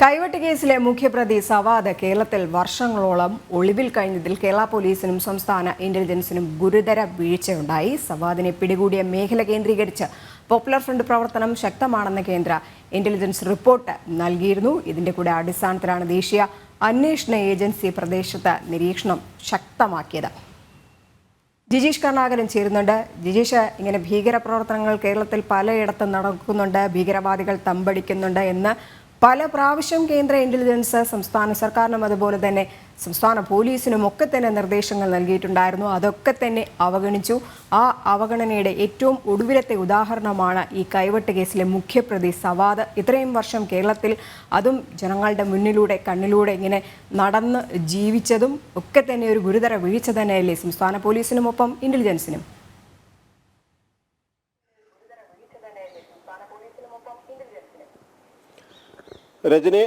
കൈവെട്ട് കേസിലെ മുഖ്യപ്രതി സവാദ് കേരളത്തിൽ വർഷങ്ങളോളം ഒളിവിൽ കഴിഞ്ഞതിൽ കേരള പോലീസിനും സംസ്ഥാന ഇന്റലിജൻസിനും ഗുരുതര വീഴ്ചയുണ്ടായി. സവാദിനെ പിടികൂടിയ മേഖല കേന്ദ്രീകരിച്ച് പോപ്പുലർ ഫ്രണ്ട് പ്രവർത്തനം ശക്തമാണെന്ന് കേന്ദ്ര ഇന്റലിജൻസ് റിപ്പോർട്ട് നൽകിയിരുന്നു. ഇതിന്റെ കൂടെ അടിസ്ഥാനത്തിലാണ് ദേശീയ അന്വേഷണ ഏജൻസി പ്രദേശത്ത് നിരീക്ഷണം ശക്തമാക്കിയത്. ജിജീഷ് കർണാകരൻ ചേരുന്നുണ്ട്. ജിജീഷ് ഇങ്ങനെ ഭീകരപ്രവർത്തനങ്ങൾ കേരളത്തിൽ പലയിടത്തും നടക്കുന്നുണ്ട്. ഭീകരവാദികൾ തമ്പടിക്കുന്നുണ്ട് എന്ന് പല പ്രാവശ്യം കേന്ദ്ര ഇന്റലിജൻസ് സംസ്ഥാന സർക്കാരിനും അതുപോലെ തന്നെ സംസ്ഥാന പോലീസിനും ഒക്കെ തന്നെ നിർദ്ദേശങ്ങൾ നൽകിയിട്ടുണ്ടായിരുന്നു. അതൊക്കെ തന്നെ അവഗണിച്ചു. ആ അവഗണനയുടെ ഏറ്റവും ഒടുവിലത്തെ ഉദാഹരണമാണ് ഈ കൈവെട്ട് കേസിലെ മുഖ്യപ്രതി സവാദ്. ഇത്രയും വർഷം കേരളത്തിൽ അതും ജനങ്ങളുടെ മുന്നിലൂടെ കണ്ണിലൂടെ ഇങ്ങനെ നടന്ന് ജീവിച്ചതും ഒക്കെ തന്നെ ഒരു ഗുരുതര വീഴ്ച തന്നെയല്ലേ സംസ്ഥാന പോലീസിനുമൊപ്പം ഇന്റലിജൻസിനും? രജനി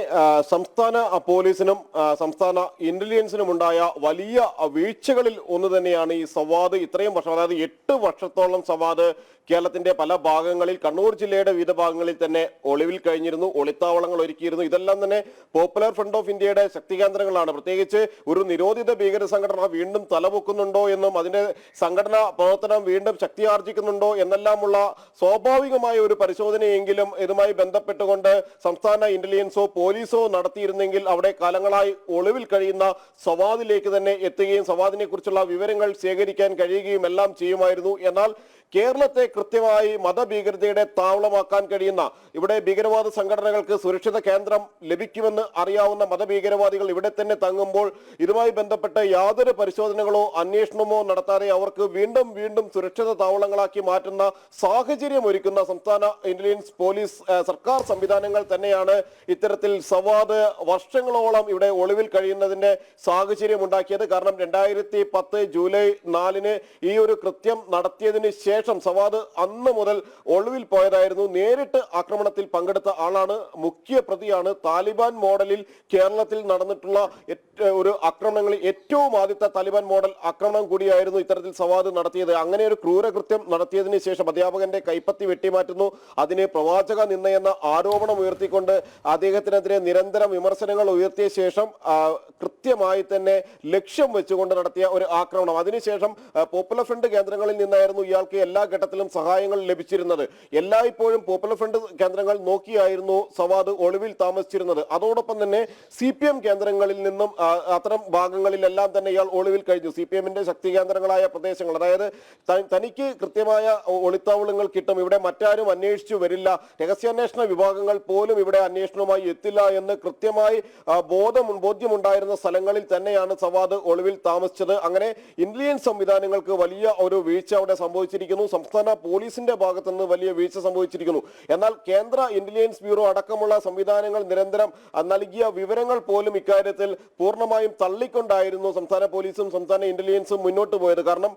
സംസ്ഥാന പോലീസിനും സംസ്ഥാന ഇന്റലിജൻസിനും ഉണ്ടായ വലിയ വീഴ്ചകളിൽ ഒന്ന് തന്നെയാണ് ഈ സവാദ്. ഇത്രയും വർഷം അതായത് എട്ട് വർഷത്തോളം സവാദ് കേരളത്തിന്റെ പല ഭാഗങ്ങളിൽ കണ്ണൂർ ജില്ലയുടെ വിവിധ ഭാഗങ്ങളിൽ തന്നെ ഒളിവിൽ കഴിഞ്ഞിരുന്നു ഒളിത്താവളങ്ങൾ ഒരുക്കിയിരുന്നു. ഇതെല്ലാം തന്നെ പോപ്പുലർ ഫ്രണ്ട് ഓഫ് ഇന്ത്യയുടെ ശക്തികേന്ദ്രങ്ങളാണ് പ്രത്യേകിച്ച് ഒരു നിരോധിത ഭീകര സംഘടന വീണ്ടും തലപൊക്കുന്നുണ്ടോ എന്നും അതിന്റെ സംഘടനാ പ്രവർത്തനം വീണ്ടും ശക്തി ആർജിക്കുന്നുണ്ടോ എന്നെല്ലാമുള്ള സ്വാഭാവികമായ ഒരു പരിശോധനയെങ്കിലും ഇതുമായി ബന്ധപ്പെട്ടുകൊണ്ട് സംസ്ഥാന ഇന്റലിജൻസോ പോലീസോ നടത്തിയിരുന്നെങ്കിൽ അവിടെ കാലങ്ങളായി ഒളിവിൽ കഴിയുന്ന സവാദിലേക്ക് തന്നെ എത്തുകയും സവാദിനെ കുറിച്ചുള്ള വിവരങ്ങൾ ശേഖരിക്കാൻ കഴിയുകയും എല്ലാം ചെയ്യുമായിരുന്നു. എന്നാൽ കേരളത്തെ കൃത്യമായി മതഭീകരതയുടെ താവളമാക്കാൻ കഴിയുന്ന ഇവിടെ ഭീകരവാദ സംഘടനകൾക്ക് സുരക്ഷിത കേന്ദ്രം ലഭിക്കുമെന്ന് അറിയാവുന്ന മതഭീകരവാദികൾ ഇവിടെ തന്നെ തങ്ങുമ്പോൾ ഇതുമായി ബന്ധപ്പെട്ട് യാതൊരു പരിശോധനകളോ അന്വേഷണമോ നടത്താതെ അവർക്ക് വീണ്ടും വീണ്ടും സുരക്ഷിത താവളങ്ങളാക്കി മാറ്റുന്ന സാഹചര്യം ഒരുക്കുന്ന സംസ്ഥാന ഇന്റലിജൻസ് പോലീസ് സർക്കാർ സംവിധാനങ്ങൾ തന്നെയാണ് ഇത്തരത്തിൽ സവാദ് വർഷങ്ങളോളം ഇവിടെ ഒളിവിൽ കഴിയുന്നതിന്റെ സാഹചര്യം ഉണ്ടാക്കിയത്. കാരണം രണ്ടായിരത്തി പത്ത് ജൂലൈ നാലിന് ഈ ഒരു കൃത്യം നടത്തിയതിന് ശേഷം സവാദ് അന്ന് മുതൽ ഒളിവിൽ പോയതായിരുന്നു. നേരിട്ട് ആക്രമണത്തിൽ പങ്കെടുത്ത ആളാണ് മുഖ്യ പ്രതിയാണ് താലിബാൻ മോഡലിൽ കേരളത്തിൽ നടന്നിട്ടുള്ള ഒരു ആക്രമണങ്ങളിൽ ഏറ്റവും ആദ്യത്തെ താലിബാൻ മോഡൽ ആക്രമണം കൂടിയായിരുന്നു ഇത്തരത്തിൽ സവാദ് നടത്തിയത്. അങ്ങനെ ഒരു ക്രൂരകൃത്യം നടത്തിയതിന് ശേഷം അധ്യാപകന്റെ കൈപ്പത്തി വെട്ടിമാറ്റുന്നു. അതിനെ പ്രവാചക നിന്നയെന്ന ആരോപണം ഉയർത്തിക്കൊണ്ട് അദ്ദേഹത്തിനെതിരെ നിരന്തരം വിമർശനങ്ങൾ ഉയർത്തിയ ശേഷം കൃത്യമായി തന്നെ ലക്ഷ്യം വെച്ചുകൊണ്ട് നടത്തിയ ഒരു ആക്രമണം. അതിനുശേഷം പോപ്പുലർ ഫ്രണ്ട് കേന്ദ്രങ്ങളിൽ നിന്നായിരുന്നു ഇയാൾക്ക് എല്ലാ ഘട്ടത്തിലും സഹായങ്ങൾ ലഭിച്ചിരുന്നത്. എല്ലായ്പ്പോഴും പോപ്പുലർ ഫ്രണ്ട് കേന്ദ്രങ്ങൾ നോക്കിയായിരുന്നു സവാദ് ഒളിവിൽ താമസിച്ചിരുന്നത്. അതോടൊപ്പം തന്നെ സി കേന്ദ്രങ്ങളിൽ നിന്നും അത്തരം ഭാഗങ്ങളിലെല്ലാം തന്നെ ഇയാൾ ഒളിവിൽ കഴിഞ്ഞു. സി പി എമ്മിന്റെ ശക്തി കേന്ദ്രങ്ങളായ പ്രദേശങ്ങൾ അതായത് തനിക്ക് കൃത്യമായ ഒളിത്താവളങ്ങൾ കിട്ടും. ഇവിടെ മറ്റാരും അന്വേഷിച്ചു വരില്ല. രഹസ്യാന്വേഷണ വിഭാഗങ്ങൾ പോലും ഇവിടെ അന്വേഷണവുമായി എത്തില്ല എന്ന് കൃത്യമായി ബോധം ബോധ്യമുണ്ടായിരുന്ന സ്ഥലങ്ങളിൽ തന്നെയാണ് സവാദ് ഒളിവിൽ താമസിച്ചത്. അങ്ങനെ ഇന്റലിജൻസ് സംവിധാനങ്ങൾക്ക് വലിയ ഒരു വീഴ്ച അവിടെ സംഭവിച്ചിരിക്കുന്നു. സംസ്ഥാന പോലീസിന്റെ ഭാഗത്തു നിന്ന് വലിയ വീഴ്ച സംഭവിച്ചിരിക്കുന്നു. എന്നാൽ കേന്ദ്ര ഇന്റലിജൻസ് ബ്യൂറോ അടക്കമുള്ള സംവിധാനങ്ങൾ നിരന്തരം നൽകിയ വിവരങ്ങൾ പോലും ഇക്കാര്യത്തിൽ പൂർണമായും തള്ളിക്കൊണ്ടായിരുന്നു സംസ്ഥാന പോലീസും സംസ്ഥാന ഇന്റലിജൻസും മുന്നോട്ട് പോയത്. കാരണം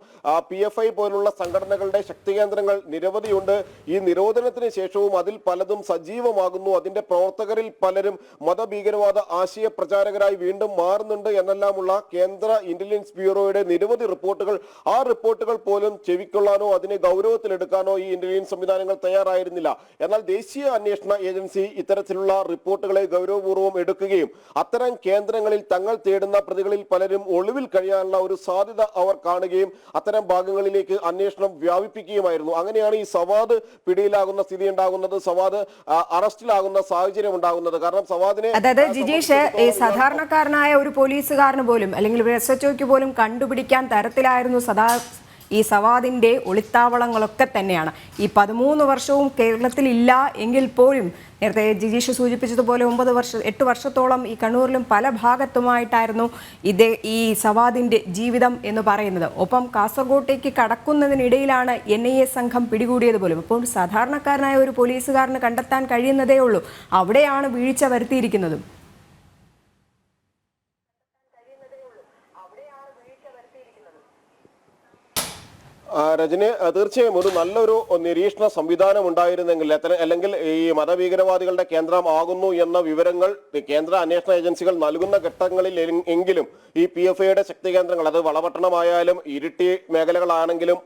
പി എഫ് ഐ പോലുള്ള സംഘടനകളുടെ ശക്തികേന്ദ്രങ്ങൾ നിരവധിയുണ്ട്. ഈ നിരോധനത്തിന് ശേഷവും അതിൽ പലതും സജീവമാകുന്നു. അതിന്റെ പ്രവർത്തകരിൽ പലരും മതഭീകരവാദ ആശയ പ്രചാരകരായി വീണ്ടും മാറുന്നുണ്ട് എന്നെല്ലാമുള്ള കേന്ദ്ര ഇന്റലിജൻസ് ബ്യൂറോയുടെ നിരവധി റിപ്പോർട്ടുകൾ. ആ റിപ്പോർട്ടുകൾ പോലും ചെവിക്കൊള്ളാനോ അതിനെ ഗൗരവത്തിലെടുക്കാനോ ഈ ഇന്റലിജൻസ് സംവിധാനങ്ങൾ തയ്യാറായിരുന്നില്ല. എന്നാൽ ദേശീയ അന്വേഷണ ഏജൻസി ഇത്തരത്തിലുള്ള റിപ്പോർട്ടുകളെ ഗൗരവപൂർവം എടുക്കുകയും അത്തരം കേന്ദ്രങ്ങളിൽ തങ്ങൾ തേടുന്ന പ്രതികളിൽ പലരും ഒളിവിൽ കഴിയാനുള്ള ഒരു സാധ്യത അവർ കാണുകയും അത്തരം ഭാഗങ്ങളിലേക്ക് അന്വേഷണം വ്യാപിപ്പിക്കുകയുമായിരുന്നു. അങ്ങനെയാണ് ഈ സവാദ് പിടിയിലാകുന്ന സ്ഥിതി ഉണ്ടാകുന്നത് സവാദ് അറസ്റ്റിലാകുന്ന സാഹചര്യം ഉണ്ടാകുന്നത്. കാരണം സവാദിനെ അതായത് ജിജീഷ് ഈ സാധാരണക്കാരനായ ഒരു പോലീസുകാരന് പോലും അല്ലെങ്കിൽ എസ് എച്ച് പോലും കണ്ടുപിടിക്കാൻ തരത്തിലായിരുന്നു സദാ ഈ സവാദിന്റെ ഒളിത്താവളങ്ങളൊക്കെ തന്നെയാണ്. ഈ പതിമൂന്ന് വർഷവും കേരളത്തിലില്ല എങ്കിൽ പോലും നേരത്തെ ജിജീഷ് സൂചിപ്പിച്ചതുപോലെ ഒമ്പത് വർഷം എട്ട് വർഷത്തോളം ഈ കണ്ണൂരിലും പല ഭാഗത്തുമായിട്ടായിരുന്നു ഇതേ ഈ സവാദിന്റെ ജീവിതം എന്ന് പറയുന്നത്. ഒപ്പം കാസർഗോട്ടേക്ക് കടക്കുന്നതിനിടയിലാണ് എൻ ഐ എ സംഘം പിടികൂടിയത് പോലും. അപ്പോൾ സാധാരണക്കാരനായ ഒരു പോലീസുകാരന് കണ്ടെത്താൻ കഴിയുന്നതേ ഉള്ളൂ. അവിടെയാണ് വീഴ്ച വരുത്തിയിരിക്കുന്നതും. രജനി തീർച്ചയായും ഒരു നല്ലൊരു നിരീക്ഷണ സംവിധാനം ഉണ്ടായിരുന്നെങ്കിൽ അല്ലെങ്കിൽ ഈ മതഭീകരവാദികളുടെ കേന്ദ്രമാകുന്നു എന്ന വിവരങ്ങൾ കേന്ദ്ര അന്വേഷണ ഏജൻസികൾ നൽകുന്ന ഘട്ടങ്ങളിൽ എങ്കിലും ഈ പി എഫ് ഐയുടെ ശക്തി കേന്ദ്രങ്ങൾ അത് വളപട്ടണമായാലും ഇരിട്ടി മേഖലകളാണെങ്കിലും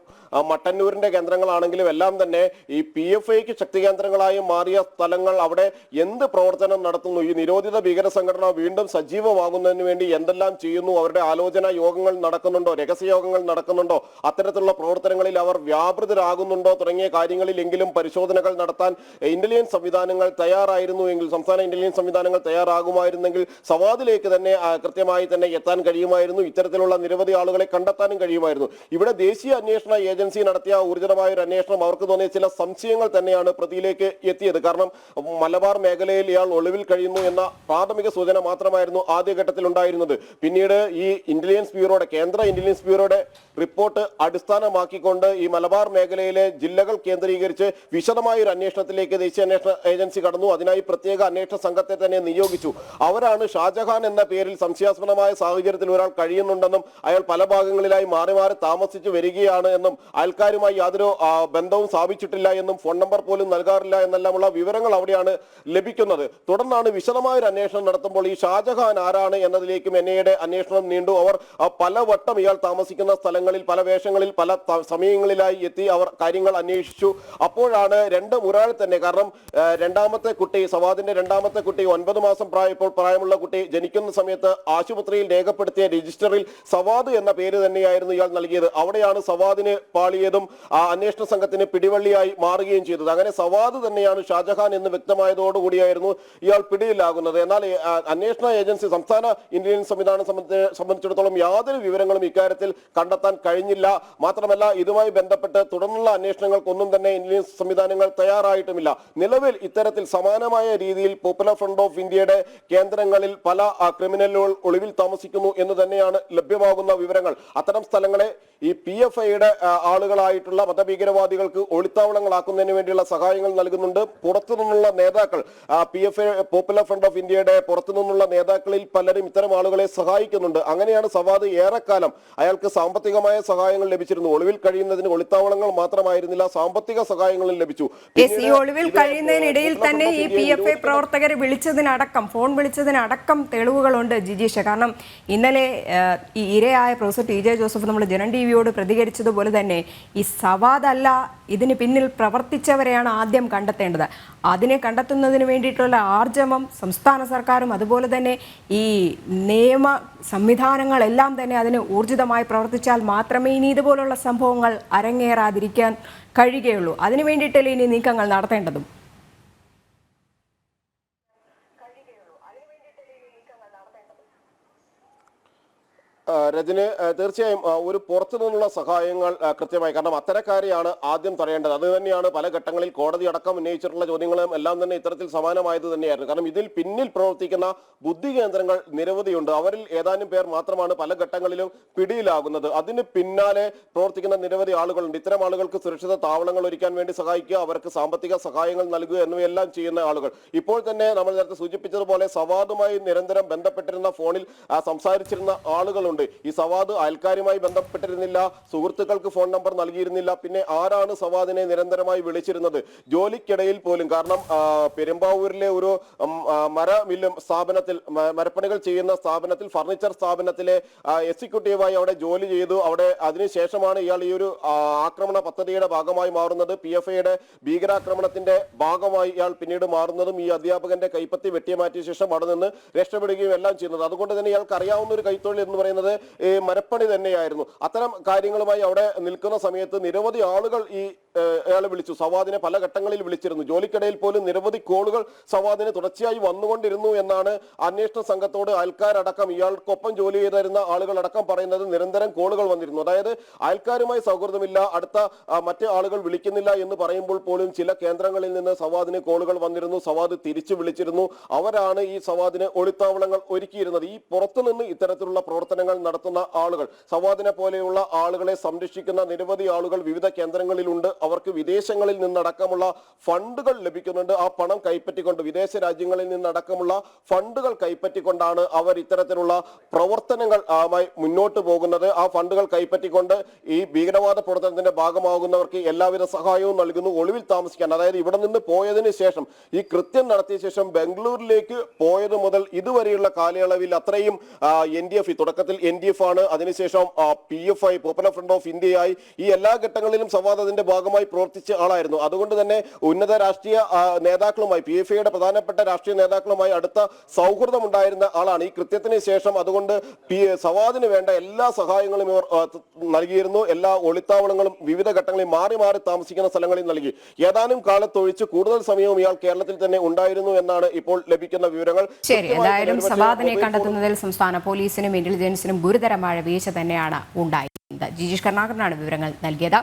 മട്ടന്നൂരിന്റെ കേന്ദ്രങ്ങളാണെങ്കിലും എല്ലാം തന്നെ ഈ പി എഫ് ഐക്ക് ശക്തി കേന്ദ്രങ്ങളായി മാറിയ സ്ഥലങ്ങൾ അവിടെ എന്ത് പ്രവർത്തനം നടത്തുന്നു? ഈ നിരോധിത ഭീകര സംഘടന വീണ്ടും സജീവമാകുന്നതിന് വേണ്ടി എന്തെല്ലാം ചെയ്യുന്നു? അവരുടെ ആലോചന യോഗങ്ങൾ നടക്കുന്നുണ്ടോ? രഹസ്യ യോഗങ്ങൾ നടക്കുന്നുണ്ടോ? അത്തരത്തിലുള്ള പ്രവർത്തനങ്ങളിൽ അവർ വ്യാപൃതരാകുന്നുണ്ടോ തുടങ്ങിയ കാര്യങ്ങളിൽ എങ്കിലും പരിശോധനകൾ നടത്താൻ ഇന്റലിജൻസ് സംവിധാനങ്ങൾ തയ്യാറായിരുന്നു എങ്കിൽ സംസ്ഥാന ഇന്റലിജൻസ് സംവിധാനങ്ങൾ തയ്യാറാകുമായിരുന്നെങ്കിൽ സവാദിലേക്ക് തന്നെ കൃത്യമായി തന്നെ എത്താൻ കഴിയുമായിരുന്നു. ഇത്തരത്തിലുള്ള നിരവധി ആളുകളെ കണ്ടെത്താനും കഴിയുമായിരുന്നു. ഇവിടെ ദേശീയ അന്വേഷണ ഏജൻസി നടത്തിയ ഊർജിതമായ ഒരു അന്വേഷണം അവർക്ക് തോന്നിയ ചില സംശയങ്ങൾ തന്നെയാണ് പ്രതിയിലേക്ക് എത്തിയത്. കാരണം മലബാർ മേഖലയിൽ ഇയാൾ ഒളിവിൽ കഴിയുന്നു എന്ന പ്രാഥമിക സൂചന മാത്രമായിരുന്നു ആദ്യഘട്ടത്തിൽ ഉണ്ടായിരുന്നത്. പിന്നീട് ഈ ഇന്റലിജൻസ് ബ്യൂറോയുടെ കേന്ദ്ര ഇന്റലിജൻസ് ബ്യൂറോയുടെ റിപ്പോർട്ട് അടിസ്ഥാനമാക്കിക്കൊണ്ട് ഈ മലബാർ മേഖലയിലെ ജില്ലകൾ കേന്ദ്രീകരിച്ച് വിശദമായ ഒരു അന്വേഷണത്തിലേക്ക് ദേശീയ അന്വേഷണ ഏജൻസി കടന്നു. അതിനായി പ്രത്യേക അന്വേഷണ സംഘത്തെ തന്നെ നിയോഗിച്ചു. അവരാണ് ഷാജഹാൻ എന്ന പേരിൽ സംശയാസ്പദമായ സാഹചര്യത്തിൽ ഒരാൾ കഴിയുന്നുണ്ടെന്നും അയാൾ പല ഭാഗങ്ങളിലായി മാറി മാറി താമസിച്ചു വരികയാണ് എന്നും അയൽക്കാരുമായി യാതൊരു ബന്ധവും സ്ഥാപിച്ചിട്ടില്ല എന്നും ഫോൺ നമ്പർ പോലും നൽകാറില്ല എന്നെല്ലാമുള്ള വിവരങ്ങൾ അവിടെയാണ് ലഭിക്കുന്നത്. തുടർന്നാണ് വിശദമായ ഒരു അന്വേഷണം നടത്തുമ്പോൾ ഈ ഷാജഹാൻ ആരാണ് എന്നതിലേക്കും എൻ ഐയുടെ അന്വേഷണം നീണ്ടു. അവർ പലവട്ടം ഇയാൾ താമസിക്കുന്ന സ്ഥലങ്ങളിൽ പല വേഷങ്ങളിൽ പല സമയങ്ങളിലായി എത്തി അവർ കാര്യങ്ങൾ അന്വേഷിച്ചു. അപ്പോഴാണ് രണ്ട് ഒരാൾ തന്നെ കാരണം രണ്ടാമത്തെ കുട്ടി സവാദിന്റെ രണ്ടാമത്തെ കുട്ടി ഒൻപത് മാസം പ്രായപ്പോൾ പ്രായമുള്ള കുട്ടി ജനിക്കുന്ന സമയത്ത് ആശുപത്രിയിൽ രേഖപ്പെടുത്തിയ രജിസ്റ്ററിൽ സവാദ് എന്ന പേര് തന്നെയായിരുന്നു ഇയാൾ നൽകിയത്. അവിടെയാണ് സവാദിന് പാളിയതും ആ അന്വേഷണ സംഘത്തിന് പിടിവള്ളിയായി മാറുകയും ചെയ്തത്. അങ്ങനെ സവാദ് തന്നെയാണ് ഷാജഹാൻ എന്ന് വ്യക്തമായതോടുകൂടിയായിരുന്നു ഇയാൾ പിടിയിലാകുന്നത്. എന്നാൽ അന്വേഷണ ഏജൻസി സംസ്ഥാന ഇന്ത്യൻ സംവിധാനം സംബന്ധി- സംബന്ധിച്ചിടത്തോളം യാതൊരു വിവരങ്ങളും ഇക്കാര്യത്തിൽ കണ്ടെത്താൻ കഴിഞ്ഞില്ല. മാത്രമല്ല ഇതുമായി ബന്ധപ്പെട്ട് തുടർന്നുള്ള അന്വേഷണങ്ങൾക്കൊന്നും തന്നെ ഇന്ത്യൻ സംവിധാനങ്ങൾ തയ്യാറായിട്ടുമില്ല. നിലവിൽ ഇത്തരത്തിൽ സമാനമായ രീതിയിൽ പോപ്പുലർ ഫ്രണ്ട് ഓഫ് ഇന്ത്യയുടെ കേന്ദ്രങ്ങളിൽ പല ക്രിമിനലുകൾ ഒളിവിൽ താമസിക്കുന്നു എന്ന് തന്നെയാണ് ലഭ്യമാകുന്ന വിവരങ്ങൾ. അത്തരം സ്ഥലങ്ങളെ ഈ പി എഫ് ഐയുടെ ആളുകളായിട്ടുള്ള മതഭീകരവാദികൾക്ക് ഒളിത്താവളങ്ങളാക്കുന്നതിന് വേണ്ടിയുള്ള സഹായങ്ങൾ നൽകുന്നുണ്ട്. പുറത്തു നിന്നുള്ള നേതാക്കൾ P F I popular front of ഇന്ത്യയുടെ പുറത്തു നിന്നുള്ള നേതാക്കളിൽ പലരും ഇത്തരം ആളുകളെ സഹായിക്കുന്നുണ്ട്. അങ്ങനെയാണ് സവാദ് ഏറെക്കാലം അയാൾക്ക് സാമ്പത്തികമായ സഹായങ്ങൾ ലഭിച്ചിരുന്നു ഒളിവിൽ കഴിയുന്നതിന് ഒളിത്താവളങ്ങൾ മാത്രമായിരുന്നില്ല സാമ്പത്തിക സഹായങ്ങളും ലഭിച്ചു. ഒളിവിൽ കഴിയുന്നതിനിടയിൽ തന്നെ ഈ പി എഫ് ഐ പ്രവർത്തകർ വിളിച്ചതിനടക്കം ഫോൺ വിളിച്ചതിനടക്കം തെളിവുകളുണ്ട് ജിജീഷ. കാരണം ഇന്നലെ ഈ ഇരയായ പ്രൊഫസർ ടി ജെ ജോസഫ് നമ്മൾ ജനൻ ടി വിയോട് പ്രതികരിച്ചതുപോലെ തന്നെ ഈ സവാദല്ല അല്ല ഇതിന് പിന്നിൽ പ്രവർത്തിച്ചവരെയാണ് ആദ്യം കണ്ടെത്തേണ്ടത്. അതിനെ കണ്ടെത്തുന്നതിന് വേണ്ടിയിട്ടുള്ള ആർജവം സംസ്ഥാന സർക്കാരും അതുപോലെ തന്നെ ഈ നിയമ സംവിധാനങ്ങളെല്ലാം തന്നെ അതിന് ഊർജിതമായി പ്രവർത്തിച്ചാൽ മാത്രമേ ഇനി ഇതുപോലുള്ള സംഭവങ്ങൾ അരങ്ങേറാതിരിക്കാൻ കഴിയുകയുള്ളൂ. അതിനു വേണ്ടിയിട്ടല്ലേ ഇനി നീക്കങ്ങൾ നടത്തേണ്ടതും? രജന് തീർച്ചയായും ഒരു പുറത്തു നിന്നുള്ള സഹായങ്ങൾ കൃത്യമായി. കാരണം അത്തരക്കാരെയാണ് ആദ്യം തടയേണ്ടത്. അത് തന്നെയാണ് പല ഘട്ടങ്ങളിൽ കോടതി അടക്കം ഉന്നയിച്ചിട്ടുള്ള ചോദ്യങ്ങളും എല്ലാം തന്നെ ഇത്തരത്തിൽ സമാനമായത് തന്നെയായിരുന്നു. കാരണം ഇതിൽ പിന്നിൽ പ്രവർത്തിക്കുന്ന ബുദ്ധി കേന്ദ്രങ്ങൾ നിരവധിയുണ്ട് അവരിൽ ഏതാനും പേർ മാത്രമാണ് പല ഘട്ടങ്ങളിലും പിടിയിലാകുന്നത്. അതിന് പിന്നാലെ പ്രവർത്തിക്കുന്ന നിരവധി ആളുകളുണ്ട്. ഇത്തരം ആളുകൾക്ക് സുരക്ഷിത താവളങ്ങൾ ഒരുക്കാൻ വേണ്ടി സഹായിക്കുക അവർക്ക് സാമ്പത്തിക സഹായങ്ങൾ നൽകുക എന്നിവയെല്ലാം ചെയ്യുന്ന ആളുകൾ. ഇപ്പോൾ തന്നെ നമ്മൾ നേരത്തെ സൂചിപ്പിച്ചതുപോലെ സവാദുമായി നിരന്തരം ബന്ധപ്പെട്ടിരുന്ന ഫോണിൽ സംസാരിച്ചിരുന്ന ആളുകളുണ്ട്. ഈ സവാദ് അയൽക്കാരുമായി ബന്ധപ്പെട്ടിരുന്നില്ല. സുഹൃത്തുക്കൾക്ക് ഫോൺ നമ്പർ നൽകിയിരുന്നില്ല. പിന്നെ ആരാണ് സവാദിനെ നിരന്തരമായി വിളിച്ചിരുന്നത്? ജോലിക്കിടയിൽ പോലും കാരണം പെരുമ്പാവൂരിലെ ഒരു മരമില്ലും സ്ഥാപനത്തിൽ മരപ്പണികൾ ചെയ്യുന്ന സ്ഥാപനത്തിൽ ഫർണിച്ചർ സ്ഥാപനത്തിലെ എക്സിക്യൂട്ടീവായി അവിടെ ജോലി ചെയ്തു. അവിടെ അതിനുശേഷമാണ് ഇയാൾ ഈ ഒരു ആക്രമണ പദ്ധതിയുടെ ഭാഗമായി മാറുന്നത്. പി എഫ് ഐയുടെ ഭീകരാക്രമണത്തിന്റെ ഭാഗമായി ഇയാൾ പിന്നീട് മാറുന്നതും ഈ അധ്യാപകന്റെ കൈപ്പത്തി വെട്ടിമാറ്റിയ ശേഷം അവിടെ നിന്ന് രക്ഷപ്പെടുകയും എല്ലാം ചെയ്യുന്നത്. അതുകൊണ്ട് തന്നെ ഇയാൾക്ക് അറിയാവുന്ന ഒരു കൈത്തൊഴിൽ എന്ന് പറയുന്നത് ഈ മരപ്പണി തന്നെയായിരുന്നു. അത്തരം കാര്യങ്ങളുമായി അവിടെ നിൽക്കുന്ന സമയത്ത് നിരവധി ആളുകൾ ഈ അയാളെ വിളിച്ചു. സവാദിനെ പല ഘട്ടങ്ങളിൽ വിളിച്ചിരുന്നു. ജോലിക്കിടയിൽ പോലും നിരവധി കോളുകൾ സവാദിന് തുടർച്ചയായി വന്നുകൊണ്ടിരുന്നു എന്നാണ് അന്വേഷണ സംഘത്തോട് അയൽക്കാരടക്കം ഇയാൾക്കൊപ്പം ജോലി ചെയ്തിരുന്ന ആളുകളടക്കം പറയുന്നത്. നിരന്തരം കോളുകൾ വന്നിരുന്നു. അതായത് അയൽക്കാരുമായി സൗഹൃദമില്ല അടുത്ത മറ്റു ആളുകൾ വിളിക്കുന്നില്ല എന്ന് പറയുമ്പോൾ പോലും ചില കേന്ദ്രങ്ങളിൽ നിന്ന് സവാദിന് കോളുകൾ വന്നിരുന്നു. സവാദ് തിരിച്ചു വിളിച്ചിരുന്നു. അവരാണ് ഈ സവാദിന് ഒളിത്താവളങ്ങൾ ഒരുക്കിയിരുന്നത്. ഈ പുറത്തുനിന്ന് ഇത്തരത്തിലുള്ള പ്രവർത്തനങ്ങൾ നടത്തുന്ന ആളുകൾ സവാദിനെ പോലെയുള്ള ആളുകളെ സംരക്ഷിക്കുന്ന നിരവധി ആളുകൾ വിവിധ കേന്ദ്രങ്ങളിലുണ്ട്. അവർക്ക് വിദേശങ്ങളിൽ നിന്നടക്കമുള്ള ഫണ്ടുകൾ ലഭിക്കുന്നുണ്ട്. ആ പണം കൈപ്പറ്റിക്കൊണ്ട് വിദേശ രാജ്യങ്ങളിൽ നിന്നടക്കമുള്ള ഫണ്ടുകൾ കൈപ്പറ്റിക്കൊണ്ടാണ് അവർ ഇത്തരത്തിലുള്ള പ്രവർത്തനങ്ങൾ മുന്നോട്ട് പോകുന്നത്. ആ ഫണ്ടുകൾ കൈപ്പറ്റിക്കൊണ്ട് ഈ ഭീകരവാദ പ്രവർത്തനത്തിന്റെ ഭാഗമാകുന്നവർക്ക് എല്ലാവിധ സഹായവും നൽകുന്നു. ഒളിവിൽ താമസിക്കാൻ അതായത് ഇവിടെ നിന്ന് പോയതിനു ശേഷം ഈ കൃത്യം നടത്തിയ ശേഷം ബംഗളൂരിലേക്ക് പോയത് മുതൽ ഇതുവരെയുള്ള കാലയളവിൽ അത്രയും എൻ ഡി എഫ് തുടക്കത്തിൽ എൻ ഡി എഫ് ആണ്. അതിനുശേഷം P F I popular front of ഇന്ത്യയായി ഈ എല്ലാ ഘട്ടങ്ങളിലും സംവാദ് അതിന്റെ ഭാഗമായി പ്രവർത്തിച്ച ആളായിരുന്നു. അതുകൊണ്ട് തന്നെ ഉന്നത രാഷ്ട്രീയ നേതാക്കളുമായി പി എഫ് ഐയുടെ പ്രധാനപ്പെട്ട രാഷ്ട്രീയ നേതാക്കളുമായി അടുത്ത സൗഹൃദം ഉണ്ടായിരുന്ന ആളാണ്. ഈ കൃത്യത്തിന് ശേഷം അതുകൊണ്ട് പി സവാദിന് വേണ്ട എല്ലാ സഹായങ്ങളും ഇവർ നൽകിയിരുന്നു. എല്ലാ ഒളിത്താവളങ്ങളും വിവിധ ഘട്ടങ്ങളിൽ മാറി മാറി താമസിക്കുന്ന സ്ഥലങ്ങളിൽ നൽകി. ഏതാനും കാലത്തൊഴിച്ച് കൂടുതൽ സമയവും ഇയാൾ കേരളത്തിൽ തന്നെ ഉണ്ടായിരുന്നു എന്നാണ് ഇപ്പോൾ ലഭിക്കുന്ന വിവരങ്ങൾ. ശരി എന്തായാലും സവാദിനെ കണ്ടെത്തുന്നതിൽ സംസ്ഥാന പോലീസിനും ഇന്റലിജൻസിനും ഗുരുതരമായ വീഴ്ച തന്നെയാണ് ഉണ്ടായിരുന്നത്. ജിജീഷ് കർണാകരനാണ് വിവരങ്ങൾ നൽകിയത്.